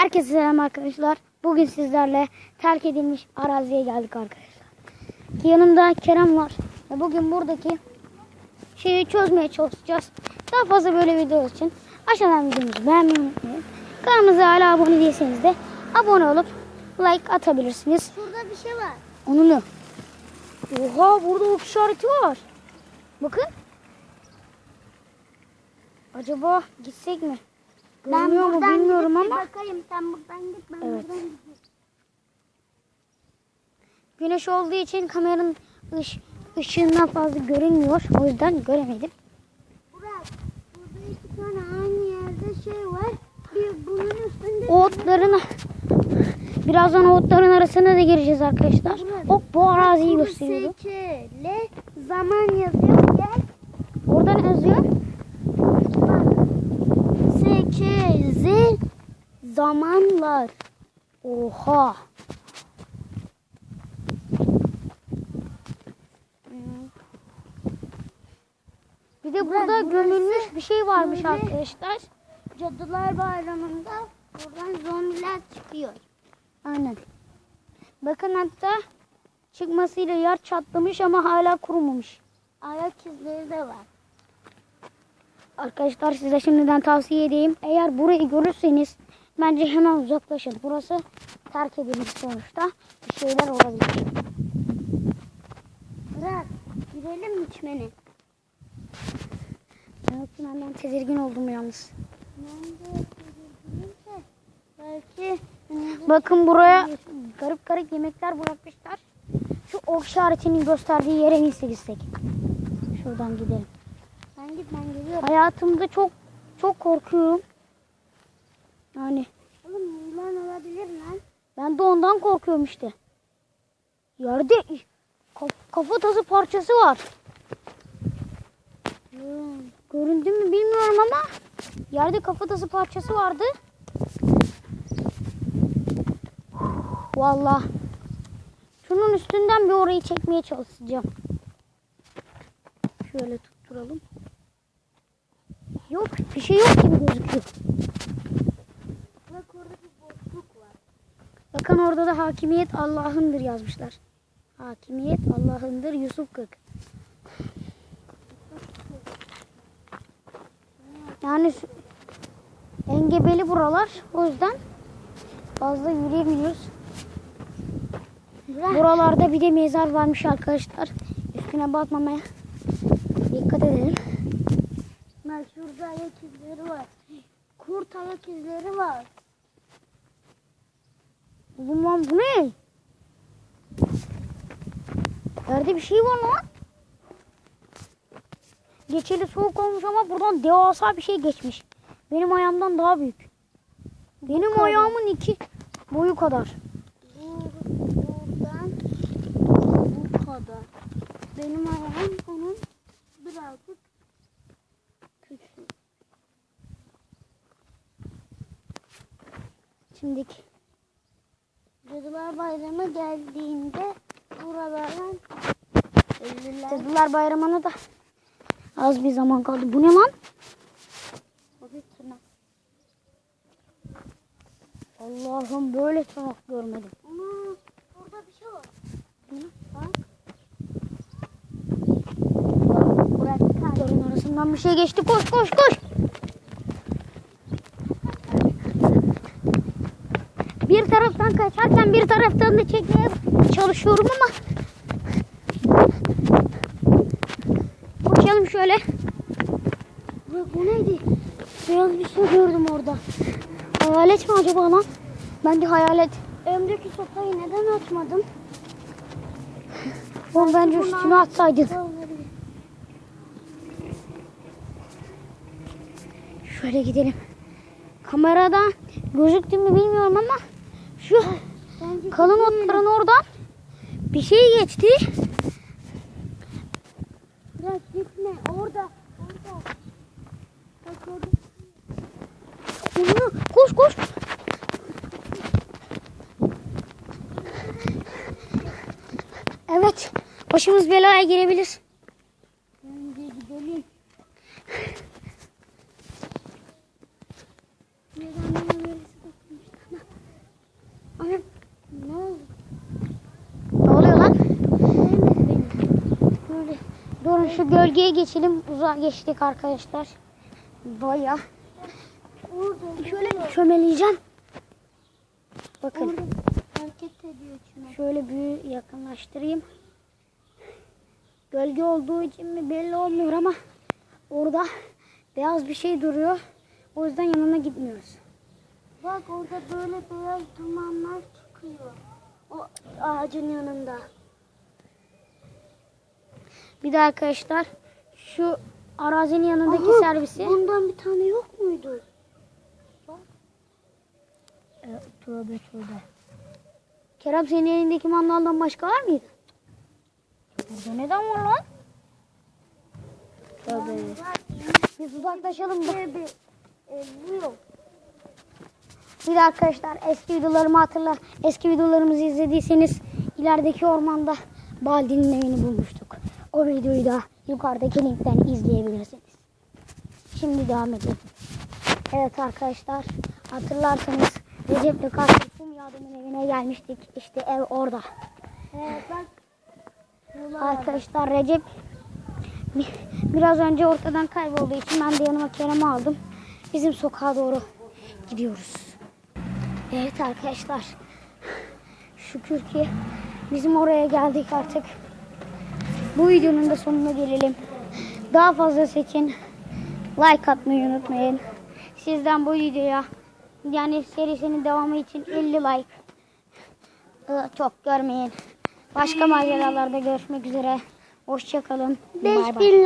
Herkese selam arkadaşlar. Bugün sizlerle terk edilmiş araziye geldik arkadaşlar. Yanımda Kerem var. Ve bugün buradaki şeyi çözmeye çalışacağız. Daha fazla böyle video için aşağıdan videomuzu beğenmeyi unutmayın. Kanalımıza hala abone değilseniz de abone olup like atabilirsiniz. Şurada bir şey var. Onu ne? Oha burada ok işareti var. Bakın. Acaba gitsek mi? Görünüyor mu buradan bilmiyorum gidip bir ama. Bakayım sen buradan git ben Evet. buradan gideyim. Güneş olduğu için kameranın ış, ışığından fazla görünmüyor. O yüzden göremedim. Burak burada iki tane aynı yerde şey var. Bir bunun üstünde O otların birazdan o otların arasına da gireceğiz arkadaşlar. O bu araziyi gösteriyordu. SK'le zaman yazıyor. Gel. Orada ne yazıyor? SKZ zamanlar. Oha. Bir de burada burası- gömülmüş bir şey varmış böyle- arkadaşlar. Cadılar Bayramı'nda buradan zombiler çıkıyor. Aynen. Bakın hatta çıkmasıyla yer çatlamış ama hala kurumamış. Ayak izleri de var. Arkadaşlar size şimdiden tavsiye edeyim. Eğer burayı görürseniz bence hemen uzaklaşın. Burası terk edilmiş sonuçta. Bir şeyler olabilir. Burak girelim mi çimene? Evet, benden tedirgin oldum yalnız. Belki Bakın buraya garip garip yemekler bırakmışlar. Şu ok işaretinin gösterdiği yere iyisi gitsek. Şuradan gidelim. Ben geliyorum. Hayatımda çok çok korkuyorum. Yani Oğlum yılan olabilir lan. ben de ondan korkuyorum işte. Yerde kaf- kafatası parçası var. Hmm. Göründü mü bilmiyorum ama yerde kafatası parçası vardı. Vallahi şunun üstünden bir orayı çekmeye çalışacağım. Şöyle tutturalım. Yok bir şey yok gibi gözüküyor. Bak orada bir boşluk var. Bakın orada da hakimiyet Allah'ındır yazmışlar. Hakimiyet Allah'ındır Yusuf 40. Yani engebeli buralar. O yüzden fazla yürüyemiyoruz. Buralarda bir de mezar varmış arkadaşlar. Üstüne batmamaya dikkat edelim. Şurada ayak izleri var. Kurt ayak izleri var. Oğlum lan bu ne? Yerde bir şey var lan. Geçeli soğuk olmuş ama buradan devasa bir şey geçmiş. Benim ayağımdan daha büyük. Benim kadar. ayağımın iki boyu kadar. Bu- Buradan bu kadar. Benim ayağım onun birazcık küçük. Şimdi Cadılar Bayramı geldiğinde buralardan ölüler Cadılar Bayramı'na da az bir zaman kaldı. Bu ne lan? o bir tırnak. Allah'ım böyle tırnak görmedim. Ana burada bir şey var. Bak. Bırak arasından bir şey geçti. Koş koş koş. Bir taraftan kaçarken bir taraftan da çekmeye çalışıyorum ama koşalım şöyle. Bak bu neydi? Beyaz bir şey gördüm orada. Hayalet mi acaba lan? Bence hayalet. Ömreki sopayı neden açmadım? Oğlum bence üstüne atsaydın. Şöyle gidelim. Kamerada gözüktü mü bilmiyorum ama şu Bence kalın otların oradan bir şey geçti. Bırak gitme orada. Orada. Bak orada. Onu- Koş koş. Evet. Başımız belaya girebilir. Ne oluyor lan? Durun şu gölgeye geçelim. Uzağa geçtik arkadaşlar. Baya. Şöyle çömeleyeceğim. Bakın. Şöyle bir yakınlaştırayım. Gölge olduğu için mi belli olmuyor ama orada beyaz bir şey duruyor. O yüzden yanına gitmiyoruz. Bak orada böyle beyaz dumanlar çıkıyor. O ağacın yanında. Bir de arkadaşlar şu arazinin yanındaki Aha, servisi. Bundan bir tane yok muydu? Tövbe tövbe. Kerem senin elindeki mandaldan başka var mıydı? Burada neden var lan? Tövbe. Biz uzaklaşalım da. E, bu yok. Bir de arkadaşlar eski videolarımı hatırla. Eski videolarımızı izlediyseniz ilerideki ormanda Baldi'nin evini bulmuştuk. O videoyu da yukarıdaki linkten izleyebilirsiniz. Şimdi devam edelim. Evet arkadaşlar hatırlarsanız Recep'le karşı kum yardımın evine gelmiştik. İşte ev orada. Ee, bak. Arkadaşlar Recep bi- biraz önce ortadan kaybolduğu için ben de yanıma Kerem'i aldım. Bizim sokağa doğru gidiyoruz. Evet arkadaşlar. Şükür ki bizim oraya geldik artık. Bu videonun da sonuna gelelim. Daha fazla seçin. Like atmayı unutmayın. Sizden bu videoya yani serisinin devamı için 50 like Ee, çok görmeyin. Başka maceralarda görüşmek üzere. Hoşçakalın. Bay bay. 5000